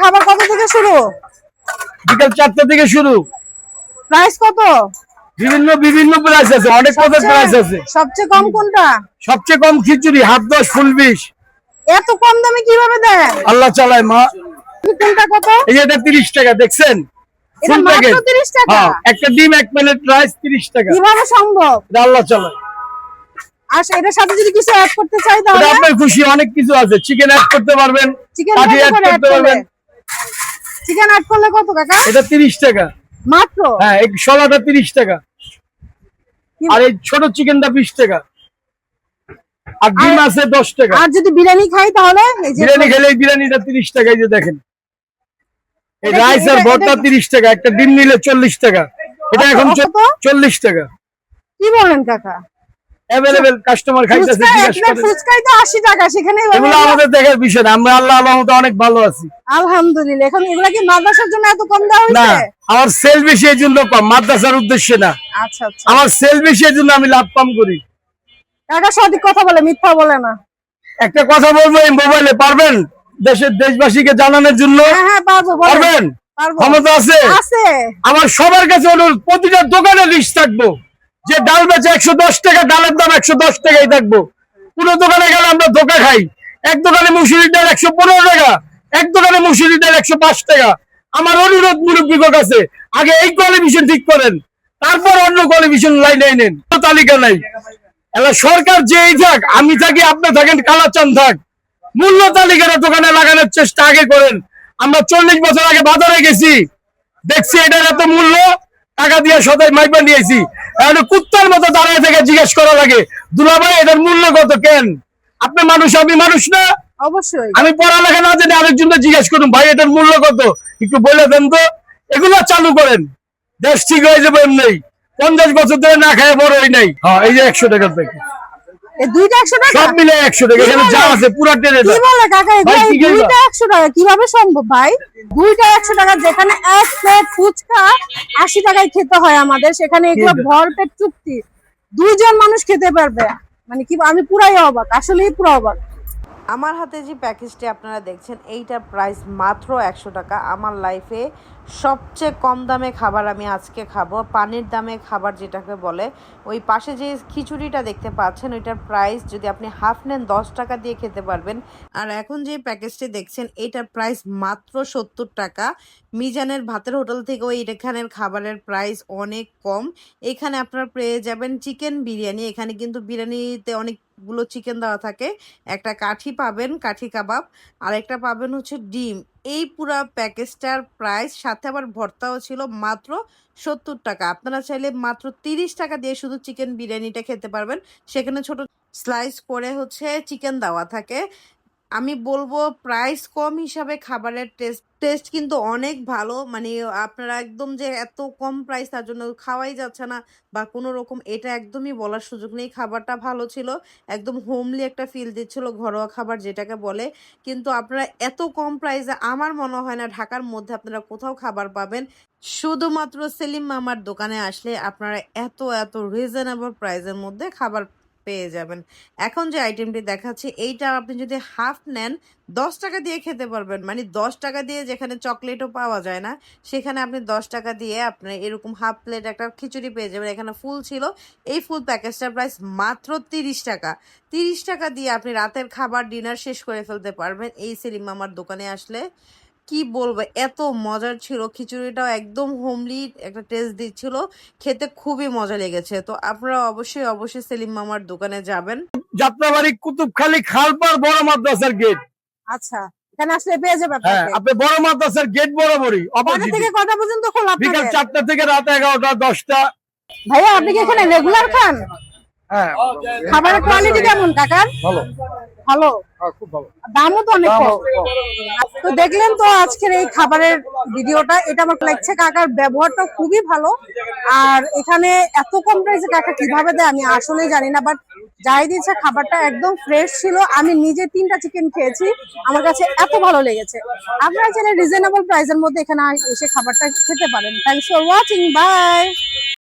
খাবার কত থেকে শুরু? বিকাল চারটা থেকে শুরু। প্রাইস কত? বিভিন্ন বিভিন্ন প্রাইস আছে অনেক পদের প্রাইস আছে। সবচেয়ে কম কোনটা? সবচেয়ে কম খিচুড়ি হাফ দশ ফুল বিশ। এত কম দামে কীভাবে দেন? আল্লাহ চালায় মা। কোনটা কত? এই এটা তিরিশ টাকা দেখছেন? ফুল মাত্র প্যাকেট 30 টাকা? হ্যাঁ একটা ডিম এক প্লেট রাইস তিরিশ টাকা। কীভাবে সম্ভব? এটা আল্লাহ চালায়। আর এটার সাথে যদি কিছু অ্যাড করতে চাই তাহলে? আপনার খুশি অনেক কিছু আছে। চিকেন অ্যাড করতে পারবেন চিকেন অ্যাড করতে পারবেন। চিকেন অ্যাড করলে কত কাকা এটা তিরিশ টাকা। মাত্র? হ্যাঁ এই শলাটা তিরিশ টাকা। আর এই ছোট চিকেনটা বিশ টাকা। আর ডিম আছে দশ টাকা। আর যদি বিরিয়ানি খাই তাহলে এই যে বিরিয়ানি খেলে এই বিরিয়ানিটা তিরিশ টাকা এই যে দেখেন। এই রাইস আর ভর্তা এটা- তিরিশ টাকা একটা ডিম নিলে চল্লিশ টাকা। এটা এখন কত? চল্লিশ টাকা। কি বলেন কাকা? অ্যাভেলেবেল কাস্টমার খাইতেছে। ফুচকাই তো আশি টাকা সেখানে এগুলো আমাদের দেখার বিষয় না আমরা আল্লাহ অনেক ভালো আছি। আলহামদুলিল্লাহ এখন এগুলা কি মাদ্রাসার জন্য এত কম দেওয়া না আমার সেল বেশি কম মাদ্রাসার উদ্দেশ্যে না। আচ্ছা আচ্ছা। আমার সেল বেশি আমি লাভ কম করি। কাকা সঠিক কথা বলে মিথ্যা বলে না। একটা কথা বলব এই মোবাইলে পারবেন? দেশের দেশবাসীকে জানানোর জন্য? হ্যাঁ হ্যাঁ পারব পারবেন? ক্ষমতা আছে? আছে। আমার সবার কাছে অনুরোধ প্রতিটা দোকানে লিস্ট থাকব। যে ডাল বেচে একশো দশ টাকা, ডালের দাম একশো দশ টাকাই থাকব। কোনো দোকানে গেলে আমরা ধোকা খাই। এক দোকানে মুসুরির ডাল একশো পনেরো টাকা, এক দোকানে মুসুরির ডাল একশো পাঁচ টাকা। আমার অনুরোধ মুরব্বীর কাছে আগে এই কোয়ালিফিকেশন ঠিক করেন, তারপর অন্য কোয়ালিফিকেশন লাইনে নেন। তালিকা নাই। সরকার যেই থাক, আমি থাকি, আপনি থাকেন কালাচান থাক। মূল্য তালিকাটা দোকানে লাগানোর চেষ্টা আগে করেন। আমরা চল্লিশ বছর আগে বাজারে গেছি। দেখছি এটার এত মূল্য, টাকা দিয়ে সদাই মাইপা নিয়েছি। কুত্তার মতো দাঁড়ায় থেকে জিজ্ঞেস করা লাগে দুলাভাই এটার মূল্য কত কেন? আপনি মানুষ আমি মানুষ না? অবশ্যই। আমি পড়ালেখা না জানি আরেকজনকে জিজ্ঞেস করুন ভাই এটার মূল্য কত? একটু বলে দেন তো। এগুলো চালু করেন। দেশ ঠিক হয়ে যাবে এমনি। পঞ্চাশ বছর ধরে না খায় বড় হই নাই। হ্যাঁ এই যে একশো টাকার প্যাকেট সব মিলে একশো টাকা এখানে যা আছে পুরা টেনে কি বলে কাকা এগুলো ভাই, এই কি করবা? দুইটা একশো টাকা কীভাবে সম্ভব ভাই? দুইটা একশো টাকা যেখানে এক প্লেট ফুচকা আশি টাকায় খেতে হয় আমাদের সেখানে এগুলো ভরপেট চুক্তি। দুইজন মানুষ খেতে পারবে। মানে কি আমি পুরাই অবাক আসলেই পুরো অবাক। আমার হাতে যে প্যাকেজটি আপনারা দেখছেন এইটার প্রাইস মাত্র একশো টাকা। আমার লাইফে সবচেয়ে কম দামে খাবার আমি আজকে খাব। পানির দামে খাবার যেটাকে বলে, ওই পাশে যে খিচুড়িটা দেখতে পাচ্ছেন, ওইটার প্রাইস যদি আপনি হাফ নেন, দশ টাকা দিয়ে খেতে পারবেন। আর এখন যে প্যাকেজটি দেখছেন, এটার প্রাইস মাত্র সত্তর টাকা। মিজানের ভাতের হোটেল থেকে ওই এখানের খাবারের প্রাইস অনেক কম। এখানে আপনারা পেয়ে যাবেন চিকেন বিরিয়ানি। এখানে কিন্তু বিরিয়ানিতে অনেকগুলো চিকেন দেওয়া থাকে। একটা কাঠি পাবেন, কাঠি কাবাব। আর একটা পাবেন হচ্ছে ডিম। এই পুরা প্যাকেজটার প্রাইস সাথে আবার ভর্তাও ছিল মাত্র সত্তর টাকা। আপনারা চাইলে মাত্র তিরিশ টাকা দিয়ে শুধু চিকেন বিরিয়ানিটা খেতে পারবেন। সেখানে ছোট স্লাইস করে হচ্ছে চিকেন দেওয়া থাকে। আমি বলব প্রাইস কম হিসাবে খাবারের টেস্ট টেস্ট কিন্তু অনেক ভালো। মানে আপনারা একদম যে এত কম প্রাইস তার জন্য খাওয়াই যাচ্ছে না বা কোনো রকম এটা একদমই বলার সুযোগ নেই। খাবারটা ভালো ছিল, একদম হোমলি একটা ফিল দিচ্ছিল ঘরোয়া খাবার যেটাকে বলে। কিন্তু আপনারা এত কম প্রাইসে আমার মনে হয় না ঢাকার মধ্যে আপনারা কোথাও খাবার পাবেন। শুধুমাত্র সেলিম মামার দোকানে আসলে আপনারা এত এত রিজনেবল প্রাইসের মধ্যে খাবার পেয়ে যাবেন। এখন যে আইটেমটি দেখাচ্ছি, এইটা আপনি যদি হাফ নেন, দশ টাকা দিয়ে খেতে পারবেন। মানে দশ টাকা দিয়ে যেখানে চকলেটও পাওয়া যায় না, সেখানে আপনি দশ টাকা দিয়ে আপনি এরকম হাফ প্লেট একটা খিচুড়ি পেয়ে যাবেন। এখানে ফুল ছিল। এই ফুল প্যাকেজটার প্রাইস মাত্র তিরিশ টাকা। তিরিশ টাকা দিয়ে আপনি রাতের খাবার ডিনার শেষ করে ফেলতে পারবেন। এই সেলিম মামার দোকানে আসলে কি বলব? এত মজার ছিল। খিচুড়িটাও একদম হোমলি একটা টেস্ট দিচ্ছিল। খেতে খুবই মজা লেগেছে। তো আপনারা অবশ্যই অবশ্যই সেলিম মামার দোকানে যাবেন। যাত্রাবাড়ি কুতুবখালী খালপার বড় মাদ্রাসার গেট আচ্ছা এখানে আসলে পেয়ে হ্যাঁ আপনি বড় মাদ্রাসার গেট বরাবরই অপোজিট থেকে কটা পর্যন্ত খোলা বিকাল থেকে রাত এগারোটা দশটা। ভাইয়া আপনি কি এখানে রেগুলার খান? হ্যাঁ। খাবারের কোয়ালিটি কেমন কাকার? ভালো। ভালো? হ্যাঁ, খুব ভালো। দামও তো অনেক তো দেখলেন তো আজকের এই খাবারের ভিডিওটা এটা আমার লাগছে কাকার ব্যবহারটা খুবই ভালো। আর এখানে এত কম প্রাইসে কাকা কীভাবে দেয় আমি আসলে জানি না বাট যাই দিয়েছে খাবারটা একদম ফ্রেশ ছিল। আমি নিজে তিনটা চিকেন খেয়েছি। আমার কাছে এত ভালো লেগেছে। আপনারা চাইলে রিজনেবল প্রাইসের মধ্যে এখানে এসে খাবারটা খেতে পারেন। Thanks for watching by